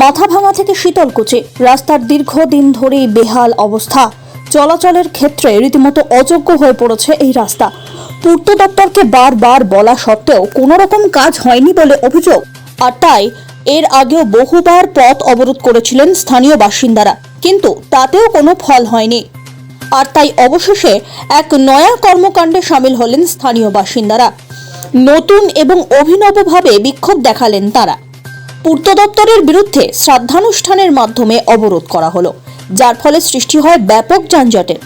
মাথা ভাঙা থেকে শীতলকুচি, রাস্তার দীর্ঘদিন ধরেই বেহাল অবস্থা। চলাচলের ক্ষেত্রে রীতিমতো অযোগ্য হয়ে পড়েছে এই রাস্তা। পূর্ত দপ্তরকে বারবার বলা সত্ত্বেও কোনো রকম কাজ হয়নি বলে অভিযোগ। আর তাই এর আগেও বহুবার পথ অবরোধ করেছিলেন স্থানীয় বাসিন্দারা, কিন্তু তাতেও কোনো ফল হয়নি। আর তাই অবশেষে এক নয়া কর্মকাণ্ডে সামিল হলেন স্থানীয় বাসিন্দারা। নতুন এবং অভিনবভাবে বিক্ষোভ দেখালেন তারা। পূর্ত দপ্তরের বিরুদ্ধে শ্রাদ্ধানুষ্ঠানের মাধ্যমে অবরোধ করা হলো, যার ফলে সৃষ্টি হয় ব্যাপক যানজটের।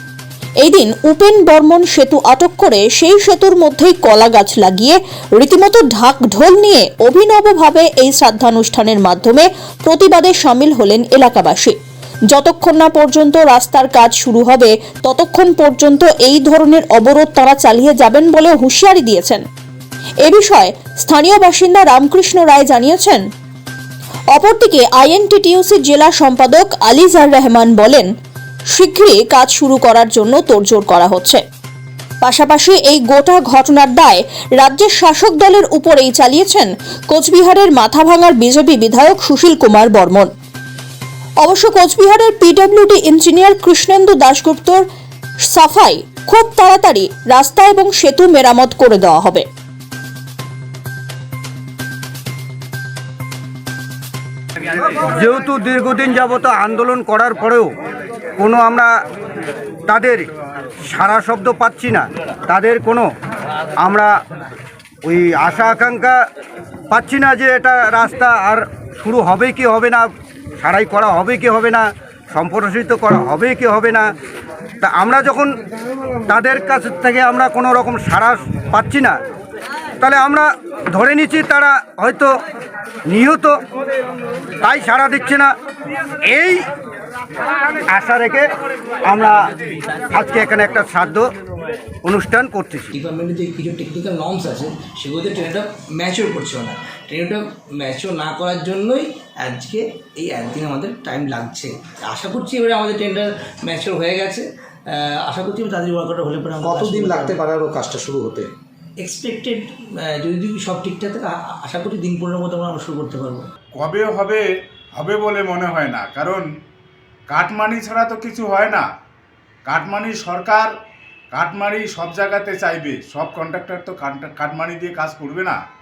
এই দিন উপেন বর্মন সেতু আটক করে সেই সেতুর মধ্যেই কলা গাছ লাগিয়ে রীতিমতো ঢাক ঢোল নিয়ে অভিনবভাবে এই শ্রাদ্ধানুষ্ঠানের মাধ্যমে প্রতিবাদে সামিল হলেন এলাকাবাসী। যতক্ষণ না পর্যন্ত রাস্তার কাজ শুরু হবে, ততক্ষণ পর্যন্ত এই ধরনের অবরোধ তারা চালিয়ে যাবেন বলে হুঁশিয়ারি দিয়েছেন। এ বিষয়ে স্থানীয় বাসিন্দা রামকৃষ্ণ রায় জানিয়েছেন অপরদিকে আইএনটিটিউসির জেলা সম্পাদক আলিজার রহমান বলেন, শীঘ্রই কাজ শুরু করার জন্য তোড়জোড় করা হচ্ছে। পাশাপাশি এই গোটা ঘটনার দায় রাজ্যের শাসক দলের উপরেই চালিয়েছেন কোচবিহারের মাথাভাঙার বিজেপি বিধায়ক সুশীল কুমার বর্মন। অবশ্য কোচবিহারের পিডব্লিউডি ইঞ্জিনিয়ার কৃষ্ণেন্দু দাশগুপ্তর সাফাই খুব তাড়াতাড়ি রাস্তা এবং সেতু মেরামত করে দেওয়া হবে। যেহেতু দীর্ঘদিন যাবত আন্দোলন করার পরেও কোনো আমরা তাদের সারা শব্দ পাচ্ছি না, তাদের কোনো আমরা ওই আশা আকাঙ্ক্ষা পাচ্ছি না যে এটা রাস্তা আর শুরু হবে কি হবে না, সারাই করা হবে কি হবে না, সম্প্রসারিত করা হবে কি হবে না, তা আমরা যখন তাদের কাছ থেকে আমরা কোনো রকম সাড়া পাচ্ছি না তাহলে আমরা ধরে নিচ্ছি তারা হয়তো নিহত তাই সাড়া দিচ্ছে না। এই আশা রেখে আমরা আজকে এখানে একটা শ্রাদ্ধ অনুষ্ঠান করতেছি। ডিপার্টমেন্টের যে কিছু টেকনিক্যাল নর্মস আছে সেগুলোতে ট্রেনটা ম্যাচিওর করছিল না ট্রেনটা ম্যাচিওর না করার জন্যই আজকে এই একদিন আমাদের টাইম লাগছে। আশা করছি এবারে আমাদের ট্রেনটা ম্যাচিওর হয়ে গেছে। আশা করছি তাদের ওয়ার্কআউট হলে পরে কতদিন লাগতে পারে আরও কাজটা শুরু হতে? এক্সপেক্টেড যদি সব ঠিকঠাক থাকে আশা করি দিন পনেরোর মতো আমরা শুরু করতে পারব। কবে হবে হবে বলে মনে হয় না, কারণ কাটমানি ছাড়া তো কিছু হয় না। কাটমানি সরকার, কাটমানি সব জায়গাতে চাইবে, সব কন্ট্রাক্টর তো কাট- কাটমানি দিয়ে কাজ করবে না।